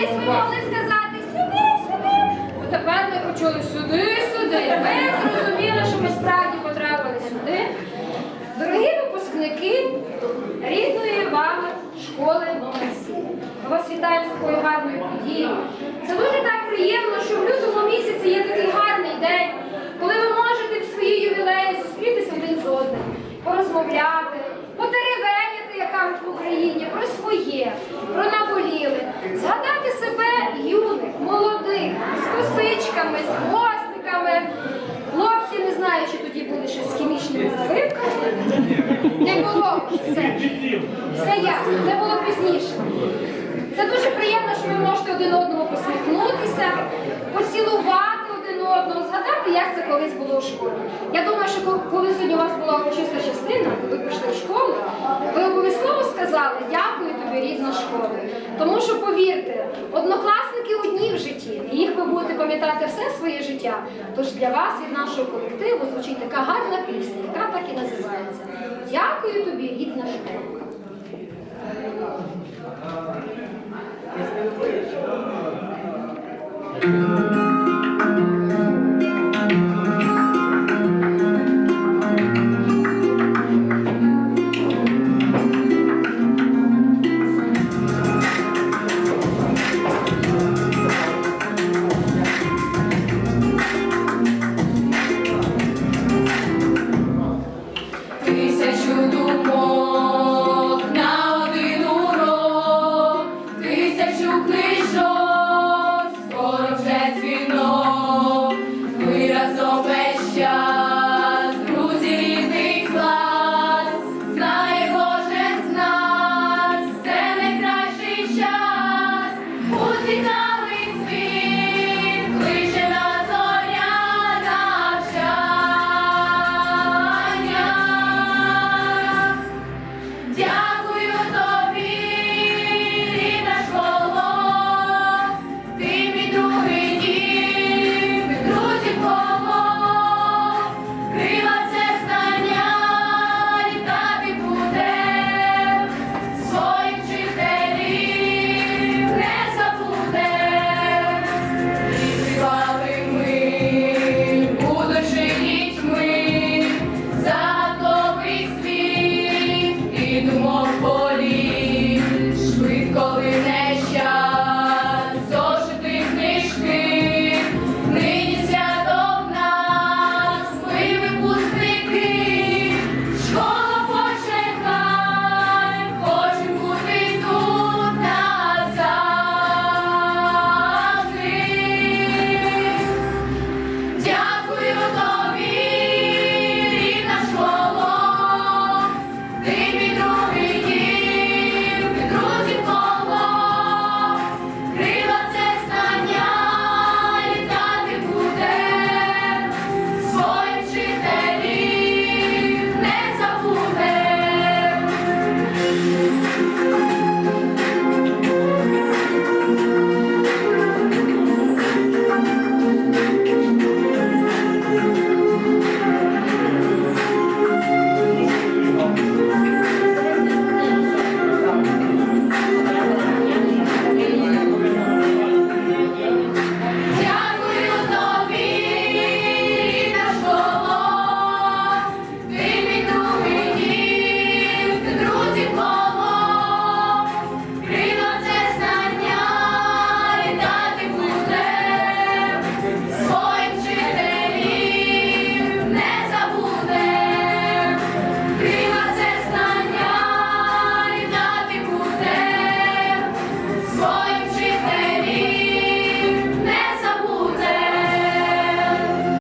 колись ви могли сказати сюди, сюди. Бо тепер ми почули сюди, сюди. Ми зрозуміли, що ми справді потрапили сюди. Дорогі випускники рідної вами школи номер 7. Вас вітаємо з такою гарною подією. Це дуже так приємно, що в лютому місяці є такий гарний день, коли ви можете в свої ювілеї зустрітися один з одним, порозмовляти, потеревеняти, як кажуть в Україні, про своє, про наболіле, з хвостиками. Хлопці, не знаю, чи тоді були щось з хімічними заливками. Не було все. Все ясно, це було пізніше. Це дуже приємно, що ви можете один одному посміхнутися, поцілувати один одного, згадати, як це колись було у школі. Я думаю, що коли сьогодні у вас була урочиста частина, коли ви прийшли в школу, ви обов'язково сказали дякую тобі, рідна школа. Тому що повірте, однокласники одні в житті, і пам'ятати все своє життя. Тож для вас від нашого колективу звучить така гарна пісня, яка так і називається. Дякую тобі, рідна школа. Thank Africa.